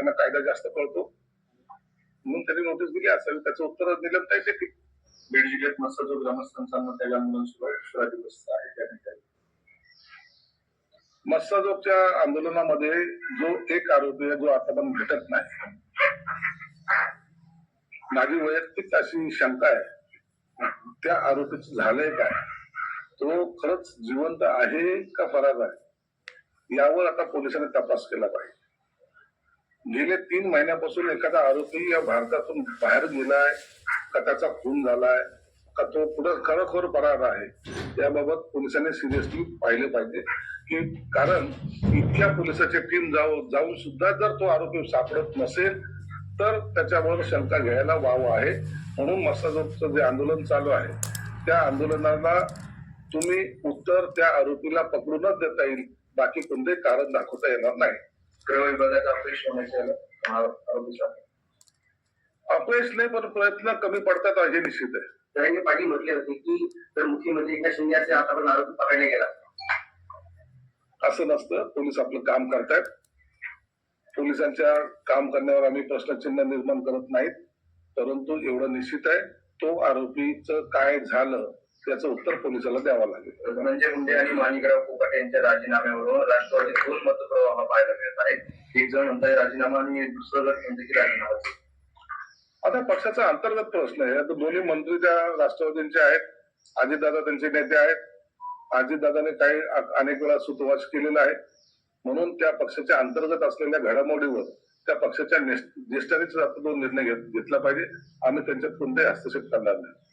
त्यांना कायदा जास्त कळतो. म्हणून त्यांनी नोटीस दिली असावी त्याचं उत्तर दिलं काय ते बीड जिल्ह्यात मस्त जो ग्रामस्थांचा आंदोलन सुरू आहे दिवस आहे त्या ठिकाणी. मस्साजोगच्या आंदोलनामध्ये जो एक आरोपी आहे जो आता पण भेटत नाही. माझी वैयक्तिक अशी शंका आहे त्या आरोपीच झालंय काय? तो खरंच जिवंत आहे का फरार आहे? यावर आता पोलिसांनी तपास केला पाहिजे. गेले तीन महिन्यापासून एखादा आरोपी या भारतातून बाहेर गेलाय का त्याचा खून झालाय का तो पुढे खरोखर फरार आहे याबाबत पोलिसांनी सिरियसली पाहिले पाहिजे. की कारण इतक्या पोलिसाची टीम जाऊ जाऊन सुद्धा जर तो आरोपी सापडत नसेल तर त्याच्यावर शंका घ्यायला वाव आहे. म्हणून मसाजोगचं जे आंदोलन चालू आहे त्या आंदोलनाला तुम्ही उत्तर त्या आरोपीला पकडूनच देता येईल. बाकी कोणतेही कारण दाखवता येणार नाही. गृह विभागाचा अपयश होण्याच्या अपयश नाही पण प्रयत्न कमी पडतात हे निश्चित. आहे जरांगे पाटील म्हटले होते की जर मुख्यमंत्री एकनाथ शिंदे असे आतापर्यंत आरोपी पकडले गेला. असं नसतं. पोलीस आपलं काम करतायत. पोलिसांच्या काम करण्यावर आम्ही प्रश्नचिन्ह निर्माण करत नाहीत. परंतु एवढं निश्चित आहे तो आरोपीचं काय झालं त्याचं उत्तर पोलिसाला द्यावं लागेल. धनंजय मुंडे आणि माणिकराव कोकाटे यांच्या राजीनाम्यावरून राष्ट्रवादी दोन मतप्रवाह पाहायला मिळत आहेत. एक जण म्हणताय राजीनामा आणि दुसरं जण म्हणते की राजीनामा आता पक्षाचा अंतर्गत प्रश्न आहे. आता दोन्ही मंत्री त्या राष्ट्रवादींचे आहेत अजितदादा त्यांचे नेते आहेत. अजितदादाने काही अनेक वेळा सुतवाच केलेला आहे. म्हणून त्या पक्षाच्या अंतर्गत असलेल्या घडामोडीवर त्या पक्षाच्या ज्येष्ठांनीच आता तो निर्णय घेत- घेतला पाहिजे. आम्ही त्यांच्यात कोणताही हस्तक्षेप करणार नाही.